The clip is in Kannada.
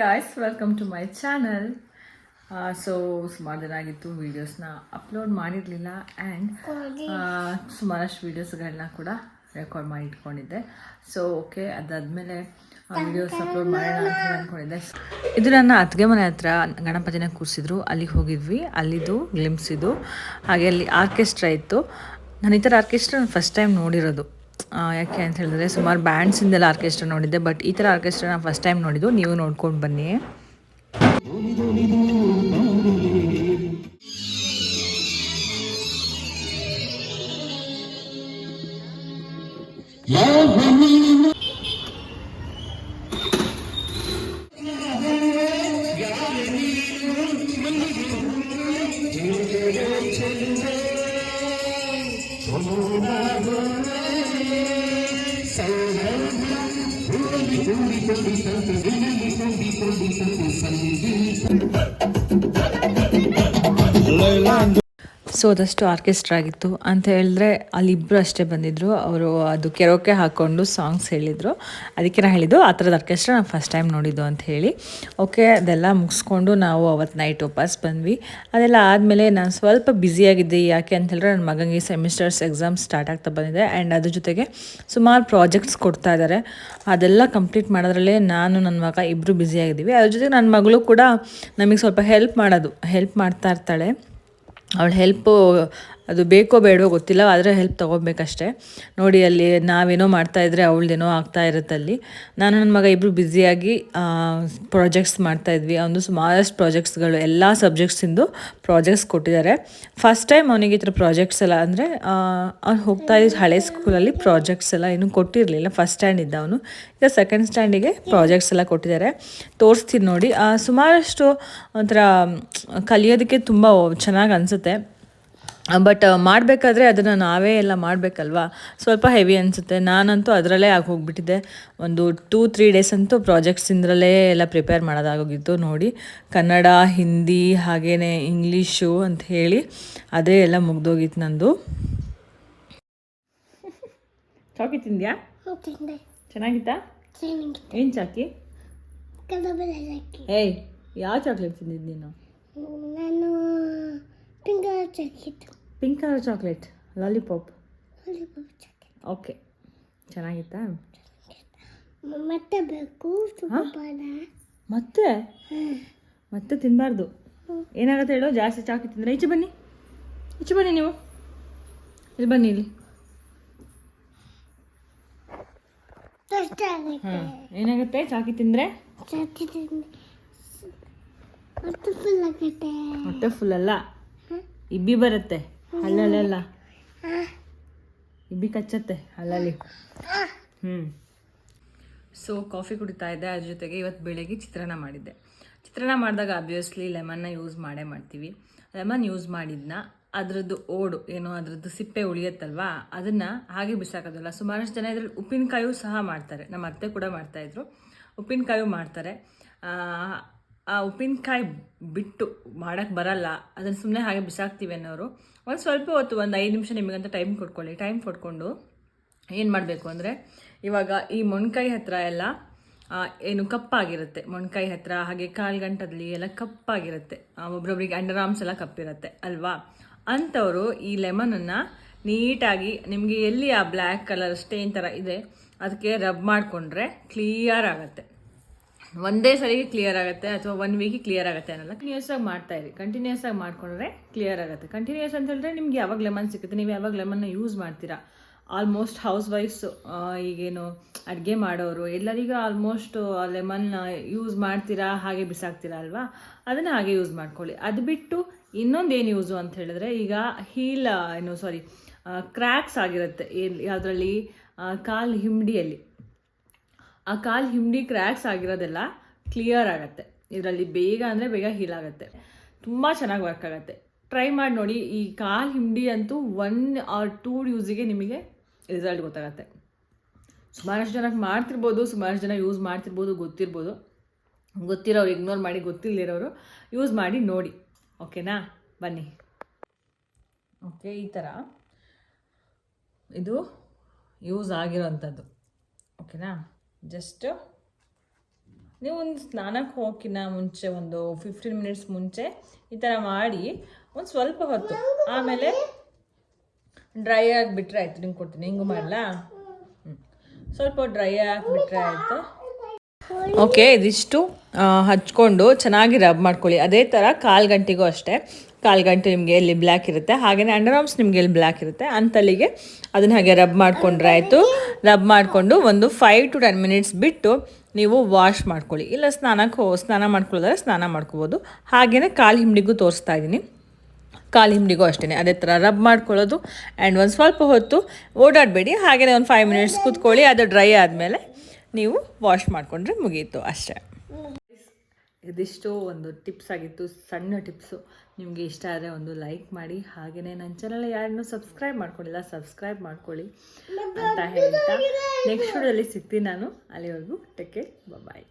Guys welcome to my channel so ಸುಮಾರು ದಿನ ಆಗಿತ್ತು ವೀಡಿಯೋಸ್ನ ಅಪ್ಲೋಡ್ ಮಾಡಿರಲಿಲ್ಲ ಆ್ಯಂಡ್ ಸುಮಾರಷ್ಟು ವೀಡಿಯೋಸ್ಗಳನ್ನ ಕೂಡ ರೆಕಾರ್ಡ್ ಮಾಡಿ ಇಟ್ಕೊಂಡಿದ್ದೆ. ಸೊ ಓಕೆ ಅದಾದಮೇಲೆ ವೀಡಿಯೋಸ್ ಅಪ್ಲೋಡ್ ಮಾಡೋಣ ಅಂತ ಅಂದ್ಕೊಂಡಿದ್ದೆ ಇದು ನನ್ನ ಅತ್ತಿಗೆ ಮನೆ ಹತ್ರ ಗಣಪತಿನ ಕೂರಿಸಿದ್ರು. ಅಲ್ಲಿಗೆ ಹೋಗಿದ್ವಿ. ಅಲ್ಲಿದು ಗ್ಲಿಮ್ಸ್ ಇದು. ಹಾಗೆ ಅಲ್ಲಿ ಆರ್ಕೆಸ್ಟ್ರಾ ಇತ್ತು. ನಾನು ಈ ಥರ ಆರ್ಕೆಸ್ಟ್ರಾ ನಾನು ಫಸ್ಟ್ ಟೈಮ್ ನೋಡಿರೋದು. ಯಾಕೆ ಅಂತ ಹೇಳಿದ್ರೆ ಸುಮಾರು ಬ್ಯಾಂಡ್ಸಿಂದೆಲ್ಲ ಆರ್ಕೆಸ್ಟ್ರಾ ನೋಡಿದ್ದೆ, ಬಟ್ ಈ ಥರ ಆರ್ಕೆಸ್ಟ್ರಾ ನಾನು ಫಸ್ಟ್ ಟೈಮ್ ನೋಡಿದ್ದು, ನೀವು ನೋಡ್ಕೊಂಡು ಬನ್ನಿ. ಸೊ ಅದಷ್ಟು ಆರ್ಕೆಸ್ಟ್ರಾ ಆಗಿತ್ತು. ಅಂತ ಹೇಳಿದ್ರೆ ಅಲ್ಲಿ ಇಬ್ಬರು ಅಷ್ಟೇ ಬಂದಿದ್ದರು ಅವರು ಅದು ಕೆರೋಕೆ ಹಾಕ್ಕೊಂಡು ಸಾಂಗ್ಸ್ ಹೇಳಿದರು. ಅದಕ್ಕೆ ನಾನು ಹೇಳಿದ್ದು, ಆ ಥರದ ಆರ್ಕೆಸ್ಟ್ರಾ ನಾನು ಫಸ್ಟ್ ಟೈಮ್ ನೋಡಿದ್ದು ಅಂತ ಹೇಳಿ. ಓಕೆ ಅದೆಲ್ಲ ಮುಗಿಸ್ಕೊಂಡು ನಾವು ಅವತ್ತು ನೈಟ್ ವಾಪಸ್ ಬಂದ್ವಿ. ಅದೆಲ್ಲ ಆದಮೇಲೆ ನಾನು ಸ್ವಲ್ಪ ಬ್ಯುಸಿಯಾಗಿದ್ದೆ ಯಾಕೆ ಅಂತ ಹೇಳಿದ್ರೆ ನನ್ನ ಮಗನಿಗೆ ಸೆಮಿಸ್ಟರ್ಸ್ ಎಕ್ಸಾಮ್ ಸ್ಟಾರ್ಟ್ ಆಗ್ತಾ ಬಂದಿದೆ. ಆ್ಯಂಡ್ ಅದ್ರ ಜೊತೆಗೆ ಸುಮಾರು ಪ್ರಾಜೆಕ್ಟ್ಸ್ ಕೊಡ್ತಾ ಇದ್ದಾರೆ ಅದೆಲ್ಲ ಕಂಪ್ಲೀಟ್ ಮಾಡೋದ್ರಲ್ಲೇ ನಾನು, ನನ್ನ ಮಗ ಇಬ್ಬರು ಬ್ಯುಸಿಯಾಗಿದ್ದೀವಿ ಅದ್ರ ಜೊತೆಗೆ ನನ್ನ ಮಗಳು ಕೂಡ ನಮಗೆ ಸ್ವಲ್ಪ ಹೆಲ್ಪ್ ಮಾಡೋದು ಹೆಲ್ಪ್ ಮಾಡ್ತಾ ಇರ್ತಾಳೆ. ಅವಳ ಹೆಲ್ಪು ಅದು ಬೇಕೋ ಬೇಡವೋ ಗೊತ್ತಿಲ್ಲ, ಆದರೆ ಹೆಲ್ಪ್ ತೊಗೋಬೇಕಷ್ಟೆ. ನೋಡಿ, ಅಲ್ಲಿ ನಾವೇನೋ ಮಾಡ್ತಾ ಇದ್ರೆ ಅವಳದೇನೋ ಆಗ್ತಾ ಇರುತ್ತೆ ಅಲ್ಲಿ. ನಾನು ನನ್ನ ಮಗ ಇಬ್ಬರು ಬ್ಯುಸಿಯಾಗಿ ಪ್ರಾಜೆಕ್ಟ್ಸ್ ಮಾಡ್ತಾ ಇದ್ವಿ. ಅವನು ಸುಮಾರಷ್ಟು ಪ್ರಾಜೆಕ್ಟ್ಸ್ಗಳು ಎಲ್ಲ ಸಬ್ಜೆಕ್ಟ್ಸಿಂದು ಪ್ರಾಜೆಕ್ಟ್ಸ್ ಕೊಟ್ಟಿದ್ದಾರೆ. ಫಸ್ಟ್ ಟೈಮ್ ಅವನಿಗೆ ಈ ಥರ ಪ್ರಾಜೆಕ್ಟ್ಸ್ ಎಲ್ಲ ಅಂದರೆ ಅವ್ನು ಹೋಗ್ತಾ ಇದ್ದ ಹಳೆ ಸ್ಕೂಲಲ್ಲಿ ಪ್ರಾಜೆಕ್ಟ್ಸ್ ಎಲ್ಲ ಇನ್ನೂ ಕೊಟ್ಟಿರಲಿಲ್ಲ. ಫಸ್ಟ್ ಸ್ಟ್ಯಾಂಡ್ ಇದ್ದ ಅವನು. ಈಗ ಸೆಕೆಂಡ್ ಸ್ಟ್ಯಾಂಡಿಗೆ ಪ್ರಾಜೆಕ್ಟ್ಸ್ ಎಲ್ಲ ಕೊಟ್ಟಿದ್ದಾರೆ. ತೋರಿಸ್ತೀನಿ ನೋಡಿ. ಸುಮಾರಷ್ಟು ಒಂಥರ, ಕಲಿಯೋದಕ್ಕೆ ತುಂಬ ಚೆನ್ನಾಗಿ ಅನಿಸುತ್ತೆ. ಬಟ್ ಮಾಡಬೇಕಾದ್ರೆ ಅದನ್ನು ನಾವೇ ಎಲ್ಲ ಮಾಡಬೇಕಲ್ವಾ? ಸ್ವಲ್ಪ ಹೆವಿ ಅನಿಸುತ್ತೆ. ನಾನಂತೂ ಅದರಲ್ಲೇ ಆಗಿ ಹೋಗಿಬಿಟ್ಟಿದ್ದೆ ಒಂದು ಟೂ ತ್ರೀ ಡೇಸ್ ಅಂತೂ ಪ್ರಾಜೆಕ್ಟ್ಸಿಂದಲೇ ಎಲ್ಲ ಪ್ರಿಪೇರ್ ಮಾಡೋದಾಗೋಗಿತ್ತು ನೋಡಿ. ಕನ್ನಡ ಹಿಂದಿ ಹಾಗೇ ಇಂಗ್ಲೀಷು ಅಂತ ಹೇಳಿ ಅದೇ ಎಲ್ಲ ಮುಗ್ದೋಗಿತ್ತು ನಂದು. ಚಾಕಿ ತಿಂದ್ಯಾ? ತಿಂದೆ. ಚೆನ್ನಾಗಿತ್ತಾ? ಚೆನ್ನಾಗಿ ಏನು ಚಾಕಿ? ಏಯ್ ಯಾವ ಚಾಕ್ಲೇಟ್ ತಿಂದಿದ್ದು ನೀನು? ನಾನು ತಿಂಗಳ ಚಾಕಿತ್ತು pink colour chocolate lollipop okay ಚೆನ್ನಾಗಿತ್ತಾ? ಮತ್ತೆ ಬೇಕು? ಮತ್ತೆ? ಮತ್ತೆ ತಿನ್ನಬಾರ್ದು ಏನಾಗುತ್ತೆ ಹೇಳು? ಜಾಸ್ತಿ ಚಾಕಿ ತಿಂದರೆ. ಈಚೆ ಬನ್ನಿ. ಈಚೆ ಬನ್ನಿ ನೀವು. ಇಲ್ಲಿ ಬನ್ನಿ ಇಲ್ಲಿ. ಹಾಂ ಏನಾಗುತ್ತೆ? ಚಾಕಿ ತಿಂದರೆ? ಹೊಟ್ಟೆ ಫುಲ್ ಅಲ್ಲ. ಇಬ್ಬಿ ಬರುತ್ತೆ. ಹಲ್ಲಲ್ಲೆಲ್ಲ ಇಬ್ಬಿ ಕಚ್ಚತ್ತೆ ಅಲ್ಲಲ್ಲಿ. ಹ್ಞೂ ಸೊ ಕಾಫಿ ಕುಡಿತಾ ಇದ್ದೆ. ಅದ್ರ ಜೊತೆಗೆ ಇವತ್ತು ಬೆಳಗ್ಗೆ ಚಿತ್ರಾನ್ನ ಮಾಡಿದ್ದೆ. ಚಿತ್ರಾನ್ನ ಮಾಡಿದಾಗ ಅಬ್ವಿಯಸ್ಲಿ ಲೆಮನ್ನ ಯೂಸ್ ಮಾಡೇ ಮಾಡ್ತೀವಿ. ಲೆಮನ್ ಯೂಸ್ ಮಾಡಿದ್ನ ಅದರದ್ದು ಓಡು ಏನೋ ಅದರದ್ದು ಸಿಪ್ಪೆ ಉಳಿಯತ್ತಲ್ವಾ? ಅದನ್ನು ಹಾಗೆ ಬಿಸಾಕೋದಲ್ಲ. ಸುಮಾರಷ್ಟು ಜನ ಇದ್ರಲ್ಲಿ ಉಪ್ಪಿನಕಾಯು ಸಹ ಮಾಡ್ತಾರೆ. ನಮ್ಮ ಅತ್ತೆ ಕೂಡ ಮಾಡ್ತಾಯಿದ್ರು ಉಪ್ಪಿನಕಾಯು ಮಾಡ್ತಾರೆ. ಆ, ಉಪ್ಪಿನಕಾಯಿ ಬಿಟ್ಟು ಮಾಡೋಕ್ಕೆ ಬರಲ್ಲ. ಅದನ್ನು ಸುಮ್ಮನೆ ಹಾಗೆ ಬಿಸಾಕ್ತೀವಿ ಅನ್ನೋರು. ಒಂದು ಸ್ವಲ್ಪ ಹೊತ್ತು ಒಂದು ಐದು ನಿಮಿಷ ನಿಮಗಂತ ಟೈಮ್ ಕೊಟ್ಕೊಳ್ಳಿ. ಟೈಮ್ ಕೊಟ್ಕೊಂಡು ಏನು ಮಾಡಬೇಕು ಅಂದರೆ ಇವಾಗ ಈ ಮೊಣಕಾಯಿ ಹತ್ರ ಎಲ್ಲ ಏನು ಕಪ್ಪಾಗಿರುತ್ತೆ. ಮೊಣಕಾಯಿ ಹತ್ರ ಹಾಗೆ ಕಾಲ್ಗಂಟದಲ್ಲಿ ಎಲ್ಲ ಕಪ್ಪಾಗಿರುತ್ತೆ. ಆ, ಒಬ್ರೊಬ್ರಿಗೆ ಅಂಡರ್ ಆರ್ಮ್ಸ್ ಎಲ್ಲ ಕಪ್ಪಿರುತ್ತೆ ಅಲ್ವಾ? ಅಂಥವರು ಈ ಲೆಮನನ್ನು ನೀಟಾಗಿ ನಿಮಗೆ ಎಲ್ಲಿ ಆ ಬ್ಲ್ಯಾಕ್ ಕಲರ್ ಸ್ಟೇನ್ ಥರ ಇದೆ ಅದಕ್ಕೆ ರಬ್ ಮಾಡಿಕೊಂಡ್ರೆ ಕ್ಲಿಯರ್ ಆಗುತ್ತೆ. ಒಂದೇ ಸರಿಗೆ ಕ್ಲಿಯರ್ ಆಗುತ್ತೆ ಅಥವಾ ಒನ್ ವೀಕ್ ಕ್ಲಿಯರ್ ಆಗುತ್ತೆ ಅನ್ನೋಲ್ಲ ಕಂಟಿನ್ಯೂಸ್ ಆಗಿ ಮಾಡ್ತಾ ಇರಿ. ಕಂಟಿನ್ಯೂಸ್ ಆಗಿ ಮಾಡ್ಕೊಂಡ್ರೆ ಕ್ಲಿಯರ್ ಆಗುತ್ತೆ. ಕಂಟಿನ್ಯೂಸ್ ಅಂತ ಹೇಳಿದ್ರೆ ನಿಮ್ಗೆ ಯಾವಾಗ ಲೆಮನ್ ಸಿಗುತ್ತೆ ನೀವು ಯಾವಾಗ ಲೆಮನ್ನ ಯೂಸ್ ಮಾಡ್ತೀರಾ? ಆಲ್ಮೋಸ್ಟ್ ಹೌಸ್ ವೈಫ್ಸ್ ಈಗೇನು ಅಡುಗೆ ಮಾಡೋರು, ಎಲ್ಲರಿಗೂ ಆಲ್ಮೋಸ್ಟ್ ಲೆಮನ್ ಯೂಸ್ ಮಾಡ್ತೀರಾ, ಹಾಗೆ ಬಿಸಾಕ್ತೀರಾ ಅಲ್ವಾ? ಅದನ್ನು ಹಾಗೆ ಯೂಸ್ ಮಾಡ್ಕೊಳ್ಳಿ. ಅದು ಬಿಟ್ಟು ಇನ್ನೊಂದು ಏನು ಯೂಸು ಅಂತ ಹೇಳಿದ್ರೆ ಈಗ ಹೀಲ್ ಏನು ಸಾರಿ ಕ್ರ್ಯಾಕ್ಸ್ ಆಗಿರುತ್ತೆ. ಯಾವುದರಲ್ಲಿ? ಕಾಲು ಹಿಂಡಿಯಲ್ಲಿ. ಆ ಕಾಲು ಹಿಂಡಿ ಕ್ರ್ಯಾಕ್ಸ್ ಆಗಿರೋದೆಲ್ಲ ಕ್ಲಿಯರ್ ಆಗುತ್ತೆ. ಇದರಲ್ಲಿ ಬೇಗ ಅಂದರೆ ಬೇಗ ಹೀಲ್ ಆಗುತ್ತೆ. ತುಂಬ ಚೆನ್ನಾಗಿ ವರ್ಕ್ ಆಗುತ್ತೆ. ಟ್ರೈ ಮಾಡಿ ನೋಡಿ, ಈ ಕಾಲು ಹಿಂಡಿ ಅಂತೂ ಒನ್ ಆರ್ ಟೂ ಯೂಸಿಗೆ ನಿಮಗೆ ರಿಸಲ್ಟ್ ಗೊತ್ತಾಗತ್ತೆ. ಸುಮಾರಷ್ಟು ಜನಕ್ಕೆ ಮಾಡ್ತಿರ್ಬೋದು, ಸುಮಾರಷ್ಟು ಜನ ಯೂಸ್ ಮಾಡ್ತಿರ್ಬೋದು, ಗೊತ್ತಿರ್ಬೋದು. ಗೊತ್ತಿರೋರು ಇಗ್ನೋರ್ ಮಾಡಿ ಗೊತ್ತಿಲ್ಲದಿರೋರು ಯೂಸ್ ಮಾಡಿ ನೋಡಿ. ಓಕೆನಾ ಬನ್ನಿ. ಓಕೆ ಈ ಥರ ಇದು ಯೂಸ್ ಆಗಿರೋವಂಥದ್ದು ಓಕೆನಾ ಜಸ್ಟ್ ನೀವು ಒಂದು ಸ್ನಾನಕ್ಕೆ ಹೋಗಿನ ಮುಂಚೆ ಒಂದು ಫಿಫ್ಟೀನ್ ಮಿನಿಟ್ಸ್ ಮುಂಚೆ ಈ ಥರ ಮಾಡಿ ಒಂದು ಸ್ವಲ್ಪ ಹೊತ್ತು ಆಮೇಲೆ ಡ್ರೈ ಆಗಿಬಿಟ್ರೆ ಆಯ್ತು ನಿಂಗೆ ಕೊಡ್ತೀನಿ ಹಿಂಗೆ ಮಾಡಲಾ ಹ್ಞೂ ಸ್ವಲ್ಪ ಡ್ರೈ ಆಗಿಬಿಟ್ರೆ ಆಯಿತು. ಓಕೆ, ಇದಿಷ್ಟು ಹಚ್ಕೊಂಡು ಚೆನ್ನಾಗಿ ರಬ್ ಮಾಡ್ಕೊಳ್ಳಿ. ಅದೇ ಥರ ಕಾಲು ಗಂಟೆಗೂ ಅಷ್ಟೇ. ಕಾಲು ಗಂಟೆ ನಿಮಗೆ ಇಲ್ಲಿ ಬ್ಲ್ಯಾಕ್ ಇರುತ್ತೆ. ಹಾಗೆಯೇ ಅಂಡರ್ ಆರ್ಮ್ಸ್ ನಿಮಗೆ ಎಲ್ಲಿ ಬ್ಲ್ಯಾಕ್ ಇರುತ್ತೆ, ಅಂತಲ್ಲಿಗೆ ಅದನ್ನ ಹಾಗೆ ರಬ್ ಮಾಡಿಕೊಂಡ್ರೆ ಆಯಿತು. ರಬ್ ಮಾಡಿಕೊಂಡು ಒಂದು ಫೈವ್ ಟು ಟೆನ್ ಮಿನಿಟ್ಸ್ ಬಿಟ್ಟು ನೀವು ವಾಶ್ ಮಾಡ್ಕೊಳ್ಳಿ. ಇಲ್ಲ ಸ್ನಾನಕ್ಕೆ ಸ್ನಾನ ಮಾಡ್ಕೊಳ್ಳೋದ್ರೆ ಸ್ನಾನ ಮಾಡ್ಕೋಬೋದು. ಹಾಗೆಯೇ ಕಾಲು ಹಿಂಡಿಗೂ ತೋರಿಸ್ತಾ ಇದ್ದೀನಿ ಕಾಲು ಹಿಂಡಿಗೂ ಅಷ್ಟೇ ಅದೇ ಥರ ರಬ್ ಮಾಡ್ಕೊಳ್ಳೋದು. ಆ್ಯಂಡ್ ಒಂದು ಸ್ವಲ್ಪ ಹೊತ್ತು ಓಡಾಡಬೇಡಿ. ಹಾಗೆಯೇ ಒಂದು ಫೈವ್ ಮಿನಿಟ್ಸ್ ಕೂತ್ಕೊಳ್ಳಿ. ಅದು ಡ್ರೈ ಆದಮೇಲೆ ನೀವು ವಾಶ್ ಮಾಡಿಕೊಂಡ್ರೆ ಮುಗೀತು ಅಷ್ಟೇ. ಇದಿಷ್ಟು ಒಂದು ಟಿಪ್ಸ್ ಆಗಿತ್ತು, ಸಣ್ಣ ಟಿಪ್ಸು ನಿಮಗೆ ಇಷ್ಟ ಆದರೆ ಒಂದು ಲೈಕ್ ಮಾಡಿ ಹಾಗೆಯೇ ನನ್ನ ಚಾನಲ್ ಯಾರನ್ನೂ ಸಬ್ಸ್ಕ್ರೈಬ್ ಮಾಡ್ಕೊಂಡಿಲ್ಲ ಸಬ್ಸ್ಕ್ರೈಬ್ ಮಾಡ್ಕೊಳ್ಳಿ ಅಂತ ಹೇಳ್ತಾ. ನೆಕ್ಸ್ಟ್ ವಿಡಿಯೋದಲ್ಲಿ ಸಿಗ್ತೀನಿ ನಾನು. ಅಲ್ಲಿವರೆಗೂ ಟೆಕ್ ಕೇರ್ ಬಾಯ್